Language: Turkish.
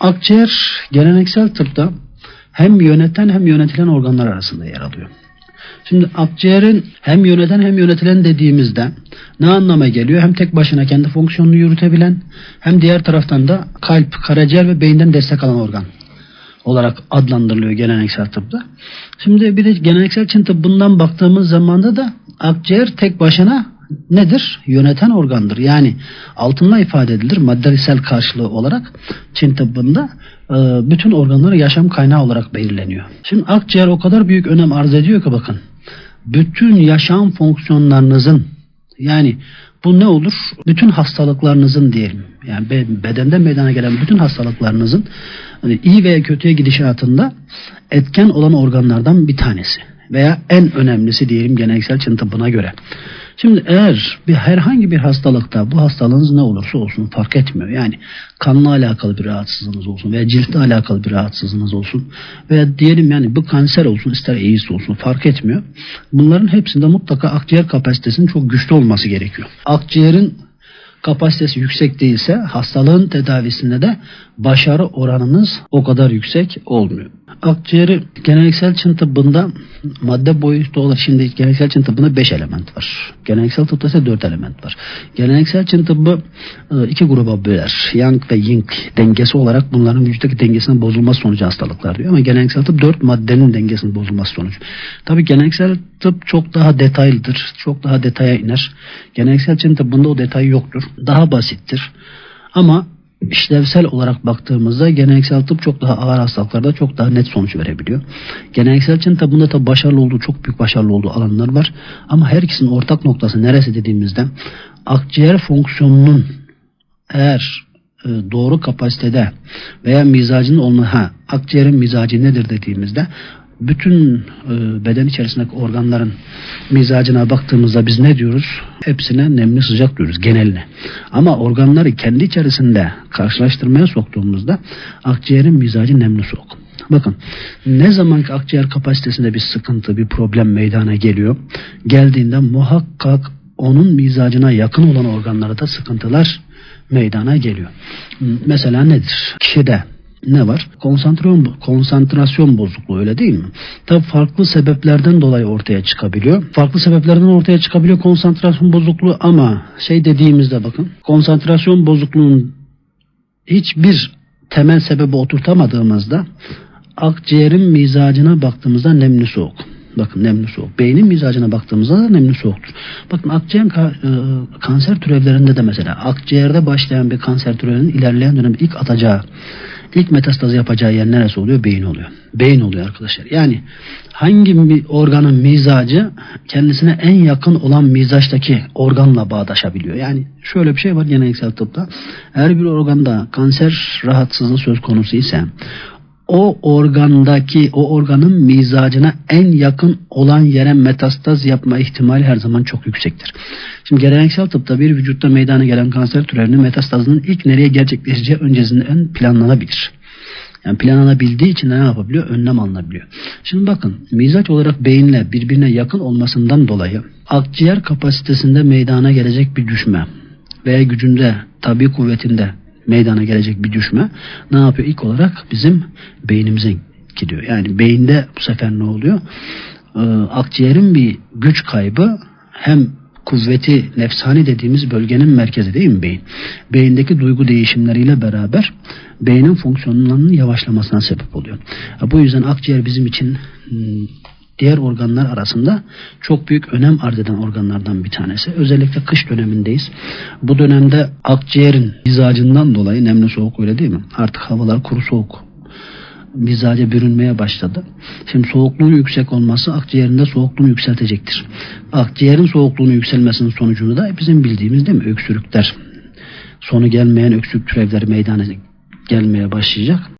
Akciğer geleneksel tıpta hem yöneten hem yönetilen organlar arasında yer alıyor. Şimdi akciğerin hem yöneten hem yönetilen dediğimizde ne anlama geliyor? Hem tek başına kendi fonksiyonunu yürütebilen hem diğer taraftan da kalp, karaciğer ve beyinden destek alan organ olarak adlandırılıyor geleneksel tıpta. Şimdi bir de geleneksel Çin tıbbından baktığımız zamanda da akciğer tek başına nedir? Yöneten organdır. Yani altında ifade edilir maddesel karşılığı olarak Çin tıbbında e, bütün organları yaşam kaynağı olarak belirleniyor. Şimdi akciğer o kadar büyük önem arz ediyor ki bakın. Bütün yaşam fonksiyonlarınızın yani bu ne olur? Bütün hastalıklarınızın diyelim. Yani be- bedende meydana gelen bütün hastalıklarınızın hani iyi veya kötüye gidişatında etken olan organlardan bir tanesi veya en önemlisi diyelim geleneksel Çin tıbbına göre. Şimdi eğer bir herhangi bir hastalıkta bu hastalığınız ne olursa olsun fark etmiyor. Yani kanla alakalı bir rahatsızlığınız olsun veya ciltle alakalı bir rahatsızlığınız olsun veya diyelim yani bu kanser olsun ister AIDS olsun fark etmiyor. Bunların hepsinde mutlaka akciğer kapasitesinin çok güçlü olması gerekiyor. Akciğerin kapasitesi yüksek değilse hastalığın tedavisinde de başarı oranınız o kadar yüksek olmuyor. Akciğeri geleneksel Çin tıbbında madde boyutu olarak şimdi geleneksel Çin tıbbında 5 element var. Geleneksel tıpta ise 4 element var. Geleneksel Çin tıbbı e, iki gruba böler. Yang ve Ying dengesi olarak bunların vücuttaki dengesinin bozulması sonucu hastalıklar diyor. Ama geleneksel tıp 4 maddenin dengesinin bozulması sonucu. Tabi geleneksel tıp çok daha detaylıdır. Çok daha detaya iner. Geleneksel Çin tıbbında o detay yoktur. Daha basittir. Ama işlevsel olarak baktığımızda geleneksel tıp çok daha ağır hastalıklarda çok daha net sonuç verebiliyor. Geleneksel Çin tıbbında tabi başarılı olduğu çok büyük başarılı olduğu alanlar var. Ama her ikisinin ortak noktası neresi dediğimizde akciğer fonksiyonunun eğer e, doğru kapasitede veya mizacının olma ha akciğerin mizacı nedir dediğimizde bütün e, beden içerisindeki organların mizacına baktığımızda biz ne diyoruz? Hepsine nemli sıcak diyoruz geneline. Ama organları kendi içerisinde karşılaştırmaya soktuğumuzda akciğerin mizacı nemli soğuk. Bakın ne zaman ki akciğer kapasitesinde bir sıkıntı, bir problem meydana geliyor. Geldiğinde muhakkak onun mizacına yakın olan organlarda sıkıntılar meydana geliyor. Mesela nedir? Kişide ne var? Konsantrasyon, konsantrasyon bozukluğu öyle değil mi? Tabi farklı sebeplerden dolayı ortaya çıkabiliyor. Farklı sebeplerden ortaya çıkabiliyor konsantrasyon bozukluğu ama şey dediğimizde bakın konsantrasyon bozukluğunun hiçbir temel sebebi oturtamadığımızda akciğerin mizacına baktığımızda nemli soğuk. Bakın nemli soğuk. Beynin mizacına baktığımızda da nemli soğuktur. Bakın akciğer ka- e, kanser türevlerinde de mesela akciğerde başlayan bir kanser türevinin ilerleyen dönemde ilk atacağı, ilk metastazı yapacağı yer neresi oluyor? Beyin oluyor. Beyin oluyor arkadaşlar. Yani hangi bir organın mizacı kendisine en yakın olan mizaçtaki organla bağdaşabiliyor. Yani şöyle bir şey var geleneksel tıpta. Eğer bir organda kanser rahatsızlığı söz konusu ise o organdaki o organın mizacına en yakın olan yere metastaz yapma ihtimali her zaman çok yüksektir. Şimdi geleneksel tıpta bir vücutta meydana gelen kanser türevinin metastazının ilk nereye gerçekleşeceği öncesinden planlanabilir. Yani planlanabildiği için ne yapabiliyor? Önlem alınabiliyor. Şimdi bakın mizaç olarak beyinle birbirine yakın olmasından dolayı akciğer kapasitesinde meydana gelecek bir düşme veya gücünde, tabi kuvvetinde meydana gelecek bir düşme ne yapıyor? İlk olarak bizim beynimize gidiyor. Yani beyinde bu sefer ne oluyor? Ee, akciğerin bir güç kaybı hem kuvveti nefsani dediğimiz bölgenin merkezi değil mi beyin? Beyindeki duygu değişimleriyle beraber beynin fonksiyonlarının yavaşlamasına sebep oluyor. Bu yüzden akciğer bizim için hmm, diğer organlar arasında çok büyük önem arz eden organlardan bir tanesi. Özellikle kış dönemindeyiz. Bu dönemde akciğerin mizacından dolayı nemli soğuk öyle değil mi? Artık havalar kuru soğuk mizaca bürünmeye başladı. Şimdi soğukluğun yüksek olması akciğerinde soğukluğunu yükseltecektir. Akciğerin soğukluğunu yükselmesinin sonucunda da bizim bildiğimiz değil mi? Öksürükler. Sonu gelmeyen öksürük türevleri meydana gelmeye başlayacak.